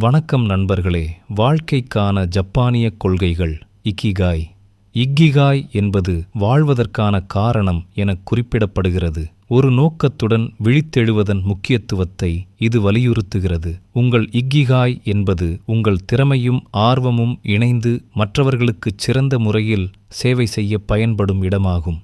வணக்கம் நண்பர்களே. வாழ்க்கைக்கான ஜப்பானிய கொள்கைகள் இக்கிகாய். இக்கிகாய் என்பது வாழ்வதற்கான காரணம் என குறிப்பிடப்படுகிறது. ஒரு நோக்கத்துடன் விழித்தெழுவதன் முக்கியத்துவத்தை இது வலியுறுத்துகிறது. உங்கள் இக்கிகாய் என்பது உங்கள் திறமையும் ஆர்வமும் இணைந்து மற்றவர்களுக்குச் சிறந்த முறையில் சேவை செய்ய பயன்படும் இடமாகும்.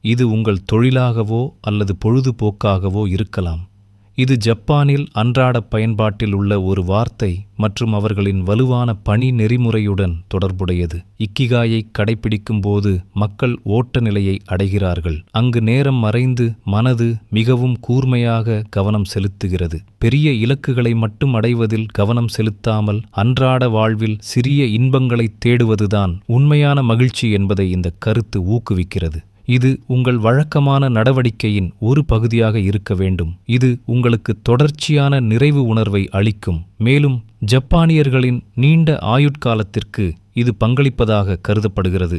இது உங்கள் தொழிலாகவோ அல்லது பொழுதுபோக்காகவோ இருக்கலாம். இது ஜப்பானில் அன்றாட பயன்பாட்டில் உள்ள ஒரு வார்த்தை மற்றும் அவர்களின் வலுவான பணி நெறிமுறையுடன் தொடர்புடையது. இக்கிகாயை கடைபிடிக்கும் போது மக்கள் ஓட்ட நிலையை அடைகிறார்கள். அங்கு நேரம் மறைந்து மனது மிகவும் கூர்மையாக கவனம் செலுத்துகிறது. பெரிய இலக்குகளை மட்டும் அடைவதில் கவனம் செலுத்தாமல் அன்றாட வாழ்வில் சிறிய இன்பங்களைத் தேடுவதுதான் உண்மையான மகிழ்ச்சி என்பதை இந்த கருத்து ஊக்குவிக்கிறது. இது உங்கள் வழக்கமான நடவடிக்கையின் ஒரு பகுதியாக இருக்க வேண்டும். இது உங்களுக்கு தொடர்ச்சியான நிறைவு உணர்வை அளிக்கும். மேலும் ஜப்பானியர்களின் நீண்ட ஆயுட்காலத்திற்கு இது பங்களிப்பதாக கருதப்படுகிறது.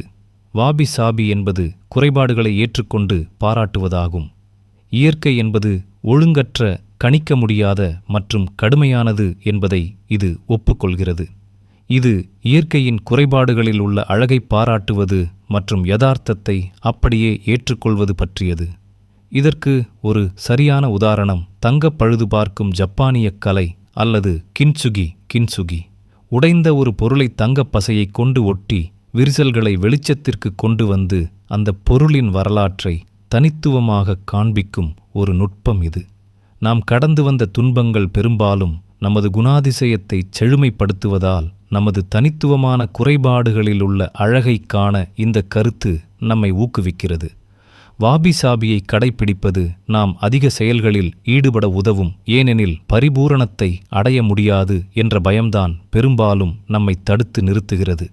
வாபி சாபி என்பது குறைபாடுகளை ஏற்றுக்கொண்டு பாராட்டுவதாகும். இயற்கை என்பது ஒழுங்கற்ற கணிக்க முடியாத மற்றும் கடுமையானது என்பதை இது ஒப்புக்கொள்கிறது. இது இயற்கையின் குறைபாடுகளில் உள்ள அழகை பாராட்டுவது மற்றும் யதார்த்தத்தை அப்படியே ஏற்றுக்கொள்வது பற்றியது. இதற்கு ஒரு சரியான உதாரணம் தங்க பழுது பார்க்கும் ஜப்பானிய கலை அல்லது கின்சுகி கின்சுகி. உடைந்த ஒரு பொருளை தங்கப் பசையை கொண்டு ஒட்டி விரிசல்களை வெளிச்சத்திற்கு கொண்டு வந்து அந்த பொருளின் வரலாற்றை தனித்துவமாக காண்பிக்கும் ஒரு நுட்பம் இது. நாம் கடந்து வந்த துன்பங்கள் பெரும்பாலும் நமது குணாதிசயத்தை செழுமைப்படுத்துவதால் நமது தனித்துவமான குறைபாடுகளில் உள்ள அழகை காண இந்த கருத்து நம்மை ஊக்குவிக்கிறது. வாபி சாபியை கடைப்பிடிப்பது நாம் அதிக செயல்களில் ஈடுபட உதவும் ஏனெனில் பரிபூரணத்தை அடைய முடியாது என்ற பயம்தான் பெரும்பாலும் நம்மை தடுத்து நிறுத்துகிறது.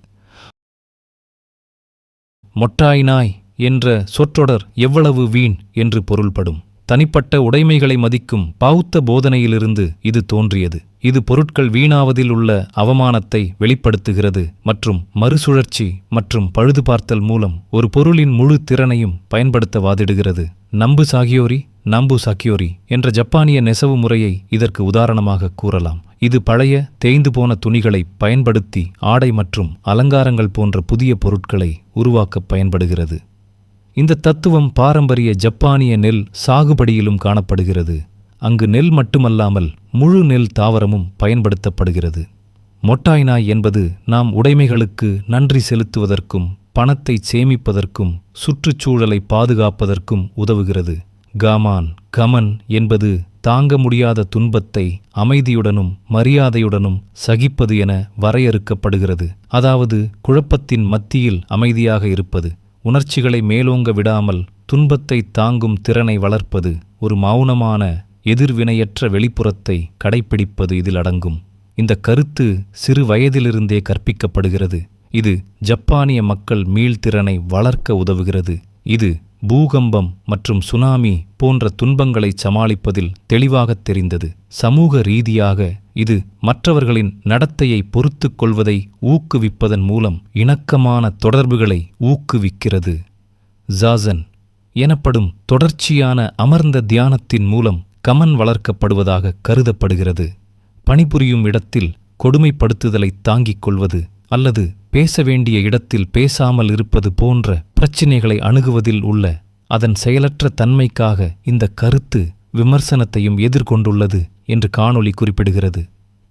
மொட்டாய்நாய் என்ற சொற்றொடர் எவ்வளவு வீண் என்று பொருள்படும். தனிப்பட்ட உடைமைகளை மதிக்கும் பௌத்த போதனையிலிருந்து இது தோன்றியது. இது பொருட்கள் வீணாவதில் உள்ள அவமானத்தை வெளிப்படுத்துகிறது மற்றும் மறுசுழற்சி மற்றும் பழுதுபார்த்தல் மூலம் ஒரு பொருளின் முழு திறனையும் பயன்படுத்த வாதிடுகிறது நம்பு சாகியோரி நம்பு சாக்கியோரி என்ற ஜப்பானிய நெசவு முறையை இதற்கு உதாரணமாக கூறலாம். இது பழைய தேய்ந்து போன துணிகளை பயன்படுத்தி ஆடை மற்றும் அலங்காரங்கள் போன்ற புதிய பொருட்களை உருவாக்க பயன்படுகிறது. இந்த தத்துவம் பாரம்பரிய ஜப்பானிய நெல் சாகுபடியிலும் காணப்படுகிறது. அங்கு நெல் மட்டுமல்லாமல் முழு நெல் தாவரமும் பயன்படுத்தப்படுகிறது. மொட்டாய் நாய் என்பது நாம் உடைமைகளுக்கு நன்றி செலுத்துவதற்கும் பணத்தை சேமிப்பதற்கும் சுற்றுச்சூழலை பாதுகாப்பதற்கும் உதவுகிறது. காமான் கமன் என்பது தாங்க முடியாத துன்பத்தை அமைதியுடனும் மரியாதையுடனும் சகிப்பது என வரையறுக்கப்படுகிறது. அதாவது குழப்பத்தின் மத்தியில் அமைதியாக இருப்பது. உணர்ச்சிகளை மேலோங்க விடாமல் துன்பத்தை தாங்கும் திறனை வளர்ப்பது ஒரு மௌனமான எதிர்வினையற்ற வெளிப்புறத்தை கடைப்பிடிப்பது இதில் அடங்கும். இந்த கருத்து சிறு வயதிலிருந்தே கற்பிக்கப்படுகிறது. இது ஜப்பானிய மக்கள் மீள்திறனை வளர்க்க உதவுகிறது. இது பூகம்பம் மற்றும் சுனாமி போன்ற துன்பங்களை சமாளிப்பதில் தெளிவாகத் தெரிந்தது. சமூக ரீதியாக இது மற்றவர்களின் நடத்தையை பொறுத்து கொள்வதை ஊக்குவிப்பதன் மூலம் இணக்கமான தொடர்புகளை ஊக்குவிக்கிறது. ஜாசன் எனப்படும் தொடர்ச்சியான அமர்ந்த தியானத்தின் மூலம் கமன் வளர்க்கப்படுவதாக கருதப்படுகிறது. பணிபுரியும் இடத்தில் கொடுமைப்படுத்துதலை தாங்கிக் கொள்வது அல்லது பேச வேண்டிய இடத்தில் பேசாமல் இருப்பது போன்ற பிரச்சினைகளை அணுகுவதில் உள்ள அதன் செயலற்ற தன்மைக்காக இந்த கருத்து விமர்சனத்தையும் எதிர்கொண்டுள்ளது என்று காணொளி குறிப்பிடுகிறது.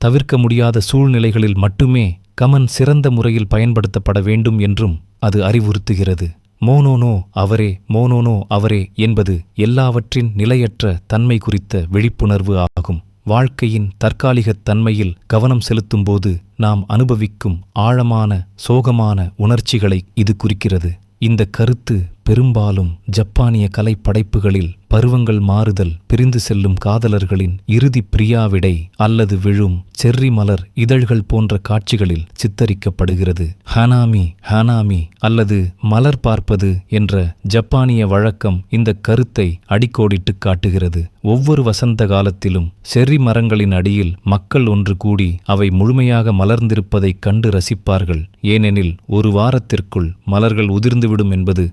தவிர்க்க முடியாத சூழ்நிலைகளில் மட்டுமே கமன் சிறந்த முறையில் பயன்படுத்தப்பட வேண்டும் என்றும் அது அறிவுறுத்துகிறது. மோனோனோ அவரே மோனோனோ அவரே என்பது எல்லாவற்றின் நிலையற்ற தன்மை குறித்த விழிப்புணர்வு ஆகும். வாழ்க்கையின் தற்காலிகத் தன்மையில் கவனம் செலுத்தும்போது நாம் அனுபவிக்கும் ஆழமான சோகமான உணர்ச்சிகளை இது குறிக்கிறது. இந்த கருத்து பெரும்பாலும் ஜப்பானிய கலைப்படைப்புகளில் பருவங்கள் மாறுதல் பிரிந்து செல்லும் காதலர்களின் இறுதி பிரியாவிடை அல்லது விழும் செர்ரி மலர் இதழ்கள் போன்ற காட்சிகளில் சித்தரிக்கப்படுகிறது. ஹனாமி ஹனாமி அல்லது மலர் பார்ப்பது என்ற ஜப்பானிய வழக்கம் இந்த கருத்தை அடிக்கோடிட்டு காட்டுகிறது. ஒவ்வொரு வசந்த காலத்திலும் செர்ரி மரங்களின் அடியில் மக்கள் ஒன்று கூடி அவை முழுமையாக மலர்ந்திருப்பதைக் கண்டு ரசிப்பார்கள். ஏனெனில் ஒரு வாரத்திற்குள் மலர்கள் உதிர்ந்துவிடும் என்பது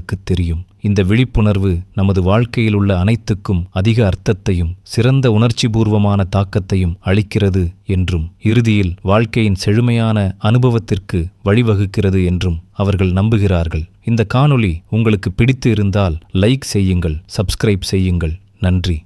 உங்களுக்கு தெரியும். இந்த விழிப்புணர்வு நமது வாழ்க்கையில் உள்ள அனைத்துக்கும் அதிக அர்த்தத்தையும் சிறந்த உணர்ச்சிபூர்வமான தாக்கத்தையும் அளிக்கிறது என்றும் இறுதியில் வாழ்க்கையின் செழுமையான அனுபவத்திற்கு வழிவகுக்கிறது என்றும் அவர்கள் நம்புகிறார்கள். இந்த காணொளி உங்களுக்கு பிடித்து இருந்தால் லைக் செய்யுங்கள் சப்ஸ்கிரைப் செய்யுங்கள். நன்றி.